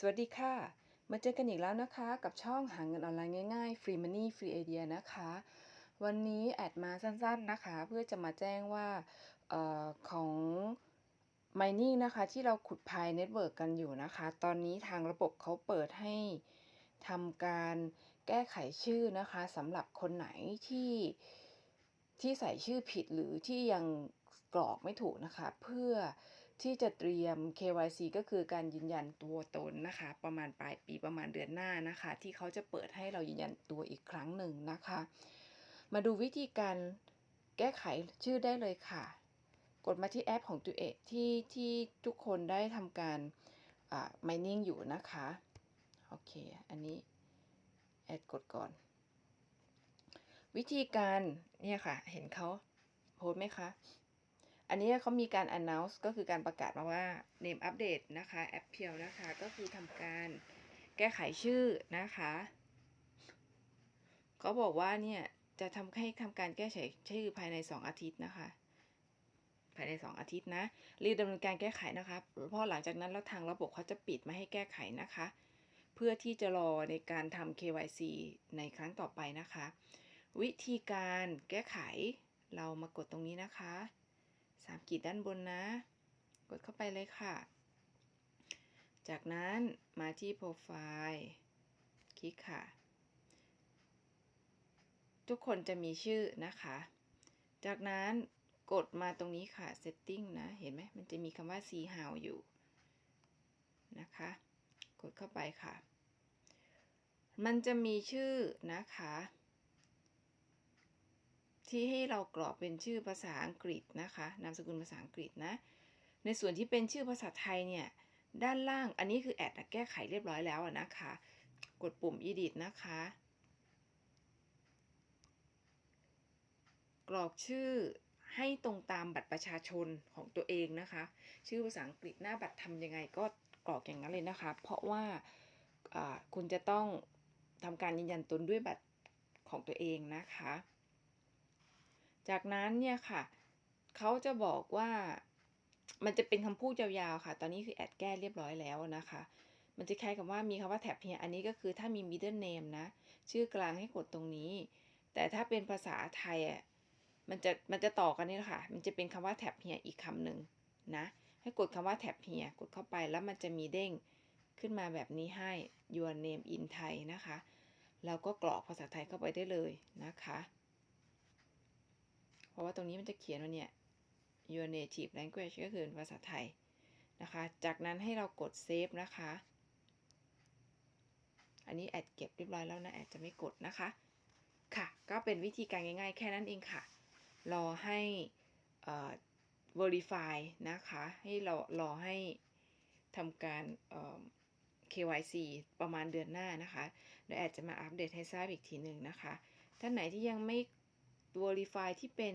สวัสดีค่ะ มาเจอกันอีกแล้วนะคะ กับช่องหาเงินออนไลน์ง่ายๆ Free Money Free Idea นะคะ วันนี้แอดมาสั้นๆนะคะ เพื่อจะมาแจ้งว่าออของ Mining นะคะที่เราขุดพายเน็ตเวิร์กกันอยู่นะคะ ตอนนี้ทางระบบเขาเปิดให้ทำการแก้ไขชื่อนะคะสำหรับคนไหนที่ที่ใส่ชื่อผิดหรือที่ยังกรอกไม่ถูกนะคะ เพื่อ ที่จะเตรียม KYC ก็คือการยืนยันตัวตนนะคะ ประมาณปลายปีประมาณเดือนหน้านะคะ ที่เขาจะเปิดให้เรายืนยันตัวอีกครั้งหนึ่งนะคะ มาดูวิธีการแก้ไขชื่อได้เลยค่ะ กดมาที่แอปของตัวเองที่ที่ทุกคนได้ทำการอ่า mining อยู่นะคะ โอเค อันนี้แอดกดก่อน วิธีการเนี่ยค่ะ เห็นเขาโพสไหมคะ อันนี้เขามีการ announce ก็คือการประกาศมาว่า name update นะคะแอปเพียวนะคะ ก็คือทำการแก้ไขชื่อนะคะเขาบอกว่าเนี่ยจะทำให้ทำการแก้ไขชื่อภายใน 2 อาทิตย์นะคะ ภายใน 2 อาทิตย์นะ รีบดำเนินการแก้ไขนะคะ เพราะหลังจากนั้นแล้วทางระบบเขาจะปิดไม่ให้แก้ไขนะคะ เพื่อที่จะรอในการทำ KYC ในครั้งต่อไปนะคะ วิธีการแก้ไขเรามากดตรงนี้นะคะ สามขีดด้านบนนะ กดเข้าไปเลยค่ะ จากนั้นมาที่โปรไฟล์คลิกค่ะ ทุกคนจะมีชื่อนะคะ จากนั้นกดมาตรงนี้ค่ะ setting นะ เห็นไหมมันจะมีคำว่า see how อยู่นะคะ กดเข้าไปค่ะ มันจะมีชื่อนะคะ ที่ให้เรากรอกเป็นชื่อภาษาอังกฤษนะคะนามสกุลภาษาอังกฤษนะ ในส่วนที่เป็นชื่อภาษาไทยเนี่ย ด้านล่างอันนี้คือแอดแก้ไขเรียบร้อยแล้วนะคะ กดปุ่ม edit นะคะ กรอกชื่อให้ตรงตามบัตรประชาชนของตัวเองนะคะ ชื่อภาษาอังกฤษหน้าบัตรทำยังไงก็กรอกอย่างนั้นเลยนะคะ เพราะว่าคุณจะต้องทำการยืนยันตนด้วยบัตรของตัวเองนะคะ จากนั้นเนี่ยค่ะเขาจะบอกว่ามันจะเป็นคำพูดยาวๆค่ะ ตอนนี้คือแอดแก้เรียบร้อยแล้วนะคะ มันจะคล้ายกับว่ามีคำว่าแท็บเฮียอันนี้ก็คือถ้ามี middle name นะ ชื่อกลางให้กดตรงนี้ แต่ถ้าเป็นภาษาไทยอะมันจะมันจะต่อกันนี่แหละค่ะ มันจะเป็นคำว่าแท็บเฮียอีกคำหนึ่งนะ ให้กดคำว่าแท็บเฮียกดเข้าไปแล้วมันจะมีเด้งขึ้นมาแบบนี้ให้ your name in Thai นะคะ แล้วก็กรอกภาษาไทยเข้าไปได้เลยนะคะ ราะว่าตรงนี้มันจะเขียนว่าเนี่ย your native language ก็คือภาษาไทยนะคะ จากนั้นให้เรากด save นะคะ อันนี้แอดเก็บเรียบร้อยแล้วนะ แอดจะไม่กดนะคะ ค่ะ ก็เป็นวิธีการง่าย ๆ แค่นั้นเองค่ะ รอให้ verify นะคะ ให้เรารอให้ทำการ KYC ประมาณเดือนหน้านะคะ เดี๋ยวแอดจะมาอัปเดตให้ทราบอีกทีหนึ่งนะคะ ท่านไหนที่ยังไม่ verify ที่เป็น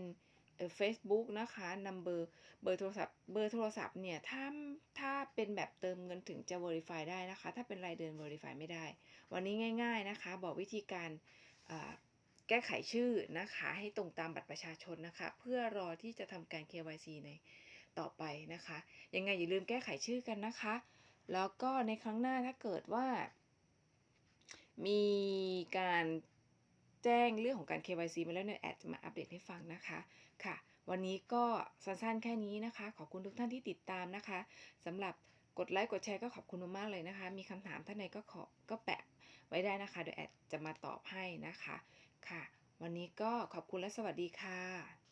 เฟซบุ๊กนะคะ number เบอร์โทรศัพท์เบอร์โทรศัพท์เนี่ยถ้าถ้าเป็นแบบเติมเงินถึงจะ verify ได้นะคะ ถ้าเป็นรายเดือน verify ไม่ได้ วันนี้ง่าย ๆนะคะ บอกวิธีการแก้ไขชื่อนะคะ ให้ตรงตามบัตรประชาชนนะคะ เพื่อรอที่จะทำการ KYC ในต่อไปนะคะ ยังไงอย่าลืมแก้ไขชื่อกันนะคะ แล้วก็ในครั้งหน้าถ้าเกิดว่า มีการ แจ้งเรื่องของการ KYC มาแล้วเนี่ยแอดจะมาอัปเดตให้ฟังนะคะค่ะ วันนี้ก็สั้นๆแค่นี้นะคะ ขอบคุณทุกท่านที่ติดตามนะคะสำหรับกดไลค์กดแชร์ก็ขอบคุณมากๆเลยนะคะ มีคำถามท่านใดก็ขอก็แปะไว้ได้นะคะเดี๋ยวแอดจะมาตอบให้นะคะค่ะ วันนี้ก็ขอบคุณและสวัสดีค่ะ